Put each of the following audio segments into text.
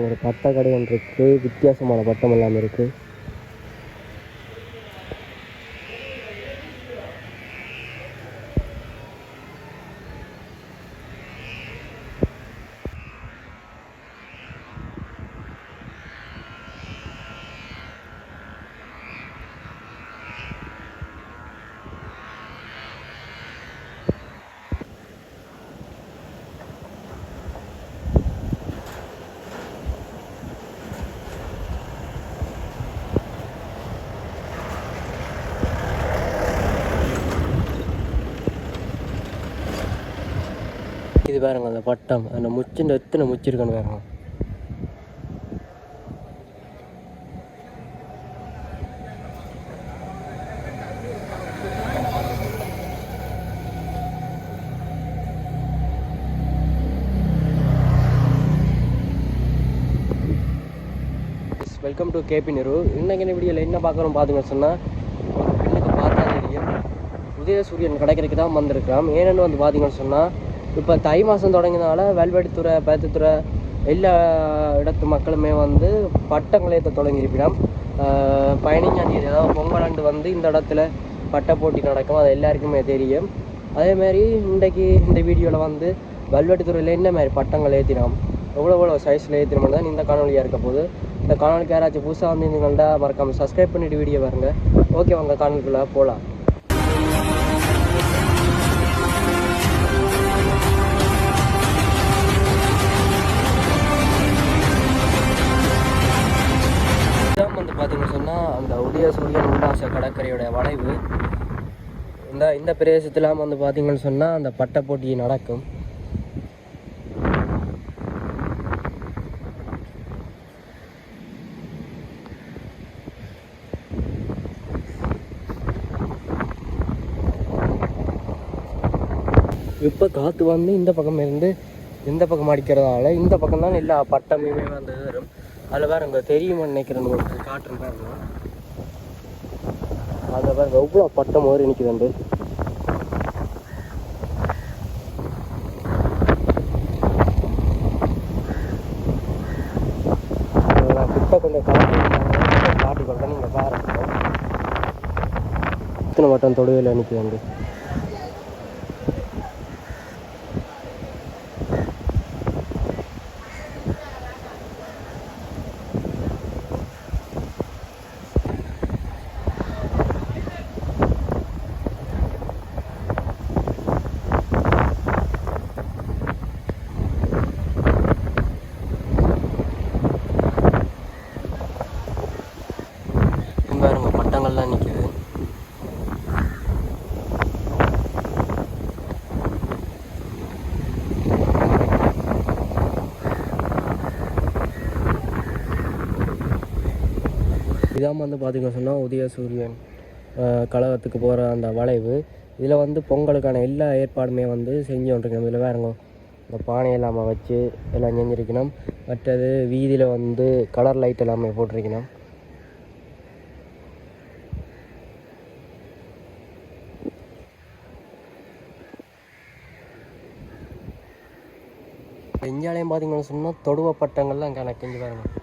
ஒரு பட்டை கடைகள் இருக்குது வித்தியாசமான பட்டம் எல்லாமே இருக்குது இது பாருங்க அந்த பட்டம். அந்த முச்சுண்ட எத்தனை முச்சு இருக்குன்னு பாருங்க. வெல்கம் டு கேபி நிரு இன்னைக்கு என்ன வீடியோவில் என்ன பார்க்குறோம் பார்த்துங்க சொன்னால் பெண்ணுக்கு பார்த்தா தெரியும் உதய சூரியன் கிடைக்கிறதுக்கு தான் வந்திருக்கிறோம் ஏன்னு வந்து பார்த்தீங்கன்னு சொன்னால் இப்போ தை மாதம் தொடங்கினால வெல்வெடித்துறை பேத்துத்துறை எல்லா இடத்து மக்களுமே வந்து பட்டங்களை ஏற்ற தொடங்கியிருப்பிடம் பதினஞ்சாம் தேதி அதாவது பொங்கலாண்டு வந்து இந்த இடத்துல பட்ட போட்டி நடக்கும் அது எல்லாருக்குமே தெரியும். அதேமாரி இன்றைக்கு இந்த வீடியோவில் வந்து வல்வெட்டுத்துறையில் என்ன மாதிரி பட்டங்கள் ஏற்றினோம் எவ்வளோ எவ்வளோ சைஸில் ஏற்றினோம் தான் இந்த காணொலியாக இருக்க போது இந்த காணொலிக்கு யாராச்சும் புதுசாக வந்து வந்திருந்தீங்கன்னா மறக்காமல் சப்ஸ்கிரைப் பண்ணிவிட்டு வீடியோ பாருங்கள் ஓகே வாங்க காணொலிக்குள்ளே போகலாம் உதய சூரியன் உண்டாச கடற்கரையோட வளைவு. இந்த இந்த பிரதேசத்திலாம் வந்து பார்த்தீங்கன்னு சொன்னால் அந்த பட்டை போட்டி நடக்கும். இப்போ காற்று வந்து இந்த பக்கம் இருந்து இந்த பக்கம் அடிக்கிறதால இந்த பக்கம் தான் எல்லா பட்டமுமே வந்து வரும் அதில் வேற இங்கே தெரியுமா நினைக்கிறேன் காற்று காட்டுறேன் பாருங்க. அதில் பாருங்க எவ்வளோ பட்டம் மாதிரி நிற்குதுண்டு நான் கிட்ட கொஞ்சம் காட்டி காட்டி கொண்டேன் நீங்கள் பாருங்க. இத்தனை வட்டம் தொடுவில் நிற்குதுண்டு இங்க பாருங்க பட்டங்கள்லாம் நிற்கிது இதாம வந்து பார்த்திங்க சொன்னால் உதய சூரியன் கழகத்துக்கு போகிற அந்த வளைவு. இதில் வந்து பொங்கலுக்கான எல்லா ஏற்பாடுமே வந்து செஞ்சு கொண்டிருக்கணும் இதில் வேறுங்க இந்த பானை எல்லாமே வச்சு எல்லாம் செஞ்சுருக்கணும். மற்றது வீதியில் வந்து கலர் லைட் எல்லாமே போட்டிருக்கணும். இந்தியாலையும் பார்த்தீங்கன்னு சொன்னால் தொடுவ பட்டங்கள்லாம் கணக்கு செஞ்சு பாருங்கள்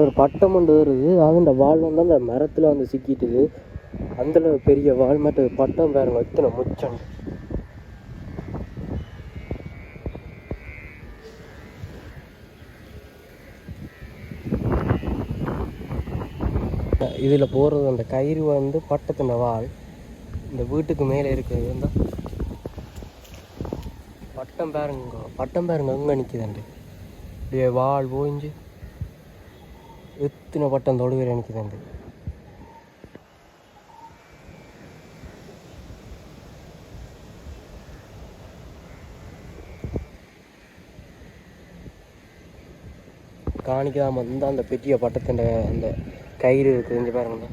ஒரு பட்டம் ஒன்று வருது. அது இந்த வால் வந்து அந்த மரத்தில் வந்து சிக்கிட்டுது. அந்த பெரிய வால் மட்டும் பட்டம் வேறு இத்தனை முச்சம். இதில் போகிறது அந்த கயிறு வந்து பட்டத்தின் வால். இந்த வீட்டுக்கு மேலே இருக்கிறது வந்து பட்டம் பாருங்க. பட்டம் பாருங்க. அங்கே நிற்கிதாண்டு இப்படியே வால் போயிஞ்சு எத்தனை பட்டம் எனக்கு நிற்கிதுண்டு காணிக்காமல் வந்து அந்த பெரிய பட்டத்தின் அந்த கயிறு இருக்குது இங்கே பாருங்க.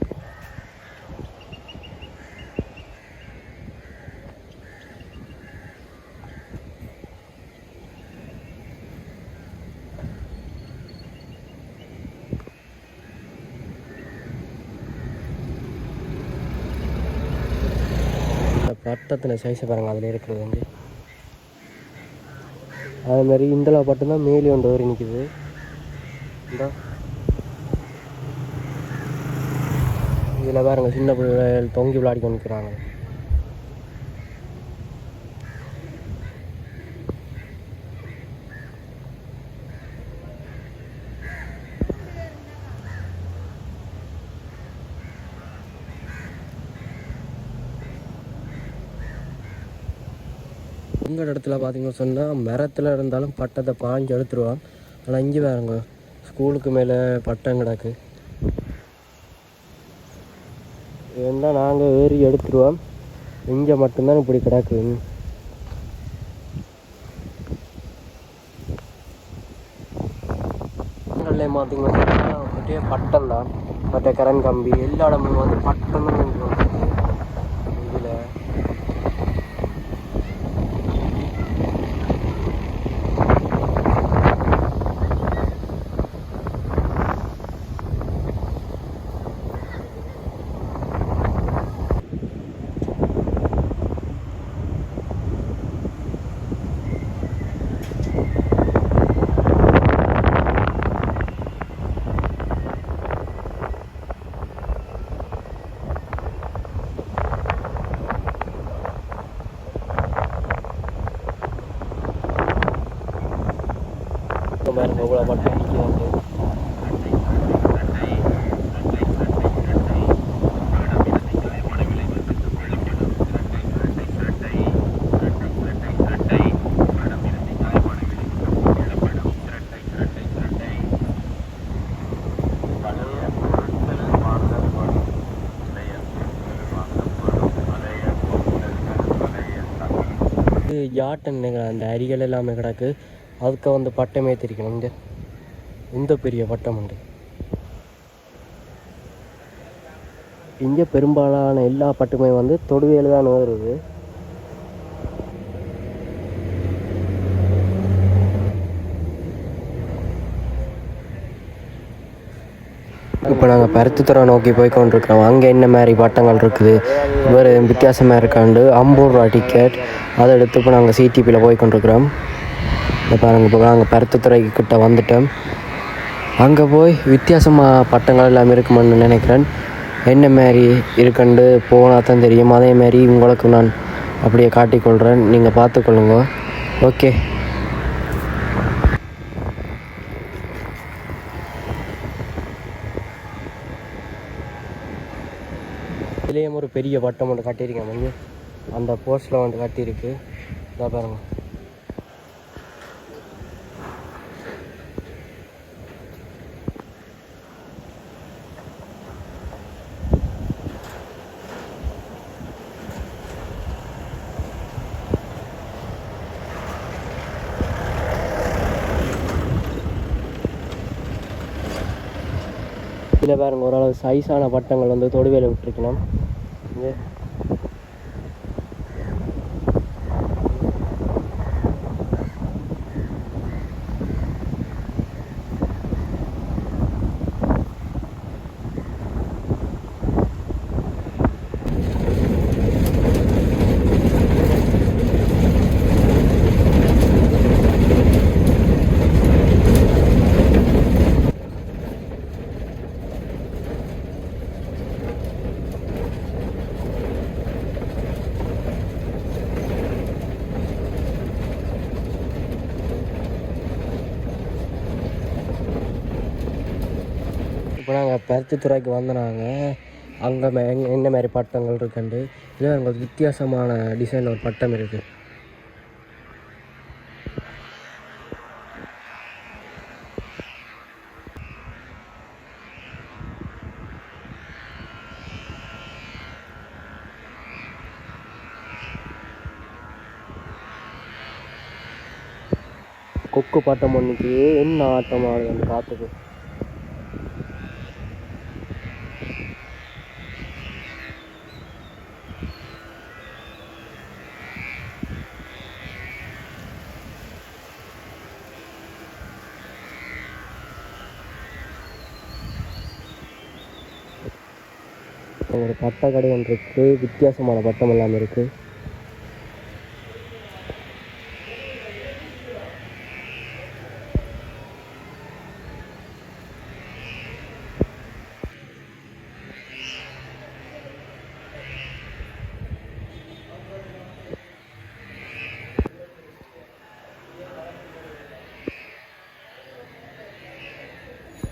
பட்டத்தில் சைஸை பாருங்க அதில் இருக்கிறது வந்து. அதுமாரி மாதிரி இந்தளவு பட்டம் தான் மேலே ஒன்று வரி நிற்கிது இந்த. இதில் பாருங்க சின்ன பிள்ளைகள் தொங்கி விளையாடி கொண்டு நிற்கிறாங்க உங்கள் இடத்துல பார்த்தீங்கன்னு சொன்னால் மரத்தில் இருந்தாலும் பட்டத்தை பாஞ்சு எடுத்துருவான். ஆனால் இங்கே வேறுங்க ஸ்கூலுக்கு மேலே பட்டம் கிடக்கு. இருந்தால் நாங்கள் ஏறி எடுத்துருவோம். இங்கே மட்டும்தான் இப்படி கிடக்கு. உங்கள்லேயும் பார்த்தீங்கன்னு சொன்னால் பட்டம் தான் மற்ற கரண்ட் கம்பி எல்லா இடமும் வந்து பட்டம் தான் இதில் இப்போ பாருங்க இவ்வளோ நிற்கிறாங்க நிற்கிறது நினைக்கிறேன் அந்த அரிகள் எல்லாமே கிடக்கு. அதுக்கு வந்து பட்டமே ஏற்றிருக்கணும் இங்கே இந்த பெரிய பட்டம் உண்டு. இங்கே பெரும்பாலான எல்லா பட்டுமே வந்து தொடுவையில் தான் வருது இப்போ நாங்கள் பருத்தித்துறை நோக்கி போய் கொண்டிருக்கிறோம் அங்கே என்ன மாதிரி பட்டங்கள் இருக்குது? வேறு வித்தியாசமாக இருக்காண்டு? ஐம்பது ரூபா டிக்கெட் அதை எடுத்து இப்போ நாங்கள் சிடிபியில் போய் கொண்டிருக்கிறோம் இந்த பாருங்க இப்போ நாங்கள் பருத்தத்துறை கிட்ட வந்துட்டோம். அங்கே போய் வித்தியாசமாக பட்டங்கள் எல்லாம் இருக்குமான்னு நினைக்கிறேன். என்ன மாதிரி இருக்குன்னு போனால் தான் தெரியும். அதே மாதிரி உங்களுக்கு நான் அப்படியே காட்டிக்கொள்கிறேன் நீங்கள் பார்த்துக்கொள்ளுங்க ஓகே. இதுலேயும் ஒரு பெரிய பட்டம் ஒன்று கட்டியிருக்கேன் வந்து அந்த போஸ்டில் வந்து கட்டியிருக்கு. இதை பாருங்க. இதில் ஓரளவு சைஸான பட்டங்கள் வந்து தொடுவேல விட்டுருக்கணும். இப்போ நாங்கள் பருத்தித்துறைக்கு வந்து நாங்கள் அங்கே மே என்ன மாதிரி பட்டங்கள் இருக்குண்டு? இதில் உங்களுக்கு வித்தியாசமான டிசைன் ஒரு பட்டம் இருக்குது கொக்கு பட்டம் ஒன்றுக்கு என்ன ஆட்டம் ஆடுதுன்னு பார்த்துக்கு. ஒரு பட்டை கடை ஒன்று இருக்குது வித்தியாசமான பட்டம் எல்லாமே இருக்குது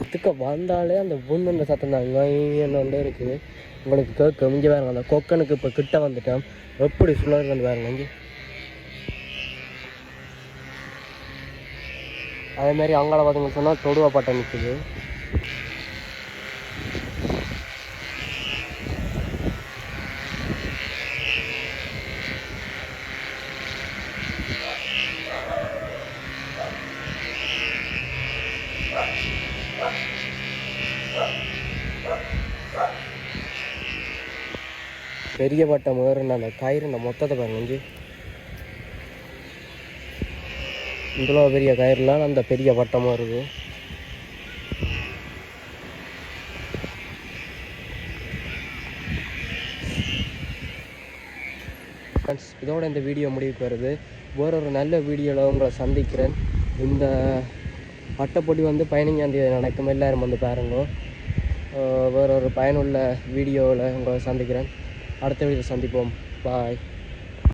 இதுக்கு வந்தாலே அந்த புண்ணுன்ற சத்தம் தான். இங்கே இருக்குது உங்களுக்கு கேட்க இங்கே வேறு அந்த கொக்கனுக்கு இப்போ கிட்ட வந்துட்டோம் எப்படி சுழறுதுன்னு வேறு இங்கே அதே மாதிரி அங்கால பார்த்தீங்கன்னு சொன்னால் தொடுவா பட்டை நிற்குது பெரிய பட்டம் ஏறுன அந்த கயிறு இந்த மொத்தத்தை பாருங்க இவ்வளோ பெரிய கயிறுலாம் அந்த பெரிய பட்டமாக இருக்குது ஃப்ரெண்ட்ஸ் இதோட இந்த வீடியோ முடிவுக்கு வருது. வேறொரு நல்ல வீடியோவில் உங்களை சந்திக்கிறேன். இந்த பட்டப்பொடி வந்து பதினஞ்சாம் நடக்கும். எல்லாரும் வந்து பாருங்க. அஹ் வேறொரு பயனுள்ள வீடியோவில் உங்களை சந்திக்கிறேன். அடுத்த வீடியோ சந்திப்போம். பாய்